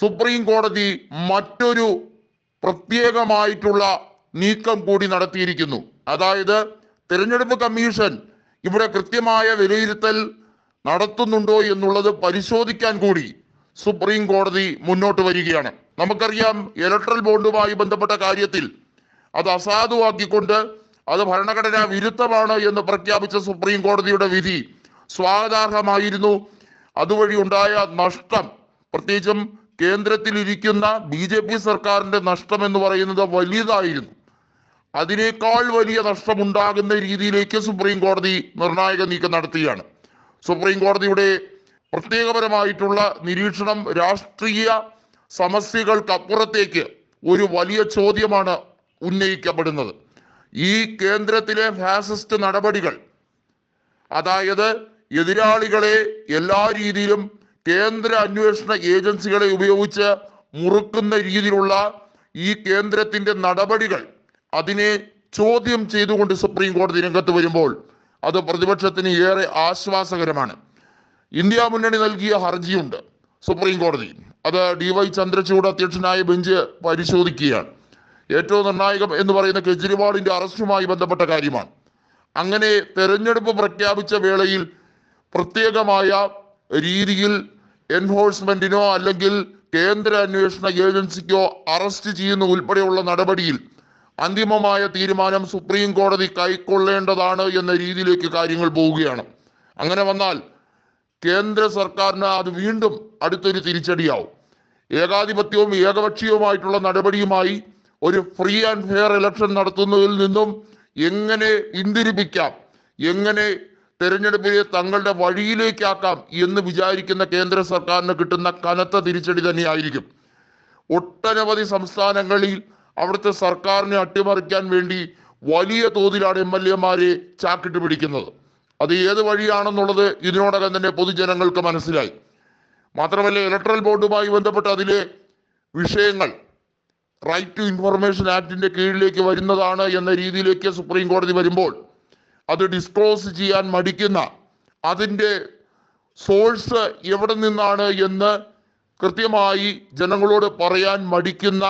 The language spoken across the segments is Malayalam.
സുപ്രീം കോടതി മറ്റൊരു പ്രത്യേകമായിട്ടുള്ള നീക്കം കൂടി നടത്തിയിരിക്കുന്നു. അതായത് തിരഞ്ഞെടുപ്പ് കമ്മീഷൻ ഇവിടെ കൃത്യമായ വിലയിരുത്തൽ നടത്തുന്നുണ്ടോ എന്നുള്ളത് പരിശോധിക്കാൻ കൂടി സുപ്രീം കോടതി മുന്നോട്ട് വരികയാണ്. നമുക്കറിയാം ഇലക്ട്രൽ ബോണ്ടുമായി ബന്ധപ്പെട്ട കാര്യത്തിൽ അത് അസാധുവാക്കിക്കൊണ്ട് അത് ഭരണഘടനാ വിരുദ്ധമാണ് എന്ന് പ്രഖ്യാപിച്ച സുപ്രീം കോടതിയുടെ വിധി സ്വാഗതാർഹമായിരുന്നു. അതുവഴി ഉണ്ടായ നഷ്ടം പ്രത്യേകിച്ചും കേന്ദ്രത്തിൽ ഇരിക്കുന്ന ബി ജെ പി സർക്കാരിന്റെ നഷ്ടം എന്ന് പറയുന്നത് വലിയതായിരുന്നു. അതിനേക്കാൾ വലിയ നഷ്ടം ഉണ്ടാകുന്ന രീതിയിലേക്ക് സുപ്രീം കോടതി നിർണായക നീക്കം നടത്തുകയാണ്. സുപ്രീം കോടതിയുടെ പ്രത്യേകപരമായിട്ടുള്ള നിരീക്ഷണം രാഷ്ട്രീയ സമസ്യകൾക്കപ്പുറത്തേക്ക് ഒരു വലിയ ചോദ്യമാണ് ഉന്നയിക്കപ്പെടുന്നത്. ഈ കേന്ദ്രത്തിലെ ഫാസിസ്റ്റ് നടപടികൾ അതായത് എതിരാളികളെ എല്ലാ രീതിയിലും കേന്ദ്ര അന്വേഷണ ഏജൻസികളെ ഉപയോഗിച്ച് മുറുക്കുന്ന രീതിയിലുള്ള ഈ കേന്ദ്രത്തിന്റെ നടപടികൾ അതിനെ ചോദ്യം ചെയ്തുകൊണ്ട് സുപ്രീം കോടതി രംഗത്ത് വരുമ്പോൾ അത് പ്രതിപക്ഷത്തിന് ഏറെ ആശ്വാസകരമാണ്. ഇന്ത്യ മുന്നണി നൽകിയ ഹർജിയുണ്ട് സുപ്രീം കോടതി. അത് ഡി വൈ ചന്ദ്രചൂഡ് അധ്യക്ഷനായ ബെഞ്ച് പരിശോധിക്കുകയാണ്. ഏറ്റവും നിർണായകം എന്ന് പറയുന്ന കെജ്രിവാളിന്റെ അറസ്റ്റുമായി ബന്ധപ്പെട്ട കാര്യമാണ്. അങ്ങനെ തെരഞ്ഞെടുപ്പ് പ്രഖ്യാപിച്ച വേളയിൽ പ്രത്യേകമായ രീതിയിൽ എൻഫോഴ്സ്മെന്റിനോ അല്ലെങ്കിൽ കേന്ദ്ര അന്വേഷണ ഏജൻസിക്കോ അറസ്റ്റ് ചെയ്യുന്ന ഉൾപ്പെടെയുള്ള നടപടിയിൽ അന്തിമമായ തീരുമാനം സുപ്രീം കോടതി കൈക്കൊള്ളേണ്ടതാണ് എന്ന രീതിയിലേക്ക് കാര്യങ്ങൾ പോവുകയാണ്. അങ്ങനെ വന്നാൽ കേന്ദ്ര സർക്കാരിന് അത് വീണ്ടും അടുത്തൊരു തിരിച്ചടിയാവും. ഏകാധിപത്യവും ഏകപക്ഷീയവുമായിട്ടുള്ള നടപടിയുമായി ഒരു ഫ്രീ ആൻഡ് ഫെയർ ഇലക്ഷൻ നടത്തുന്നതിൽ നിന്നും എങ്ങനെ പിന്തിരിപ്പിക്കാം എങ്ങനെ തെരഞ്ഞെടുപ്പിനെ തങ്ങളുടെ വഴിയിലേക്കാക്കാം എന്ന് വിചാരിക്കുന്ന കേന്ദ്ര സർക്കാരിന് കിട്ടുന്ന കനത്ത തിരിച്ചടി തന്നെയായിരിക്കും. ഒട്ടനവധി സംസ്ഥാനങ്ങളിൽ അവിടുത്തെ സർക്കാരിനെ അട്ടിമറിക്കാൻ വേണ്ടി വലിയ തോതിലാണ് എം എൽ എമാരെ ചാക്കിട്ട് പിടിക്കുന്നത്. അത് ഏത് വഴിയാണെന്നുള്ളത് ഇതിനോടകം തന്നെ പൊതുജനങ്ങൾക്ക് മനസ്സിലായി. മാത്രമല്ല ഇലക്ട്രൽ ബോർഡുമായി ബന്ധപ്പെട്ട് അതിലെ വിഷയങ്ങൾ റൈറ്റ് ടു ഇൻഫർമേഷൻ ആക്ടിന്റെ കീഴിലേക്ക് വരുന്നതാണ് എന്ന രീതിയിലേക്ക് സുപ്രീം കോടതി വരുമ്പോൾ അത് ഡിസ്ക്ലോസ് ചെയ്യാൻ മടിക്കുന്ന അതിന്റെ സോഴ്സ് എവിടെ നിന്നാണ് എന്ന് കൃത്യമായി ജനങ്ങളോട് പറയാൻ മടിക്കുന്ന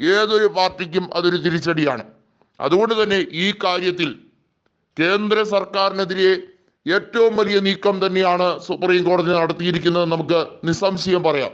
ഏതൊരു പാർട്ടിക്കും അതൊരു തിരിച്ചടിയാണ്. അതുകൊണ്ട് തന്നെ ഈ കാര്യത്തിൽ കേന്ദ്ര സർക്കാരിനെതിരെ ഏറ്റവും വലിയ നീക്കം തന്നെയാണ് സുപ്രീം കോടതി നടത്തിയിരിക്കുന്നത് നമുക്ക് നിസ്സംശയം പറയാം.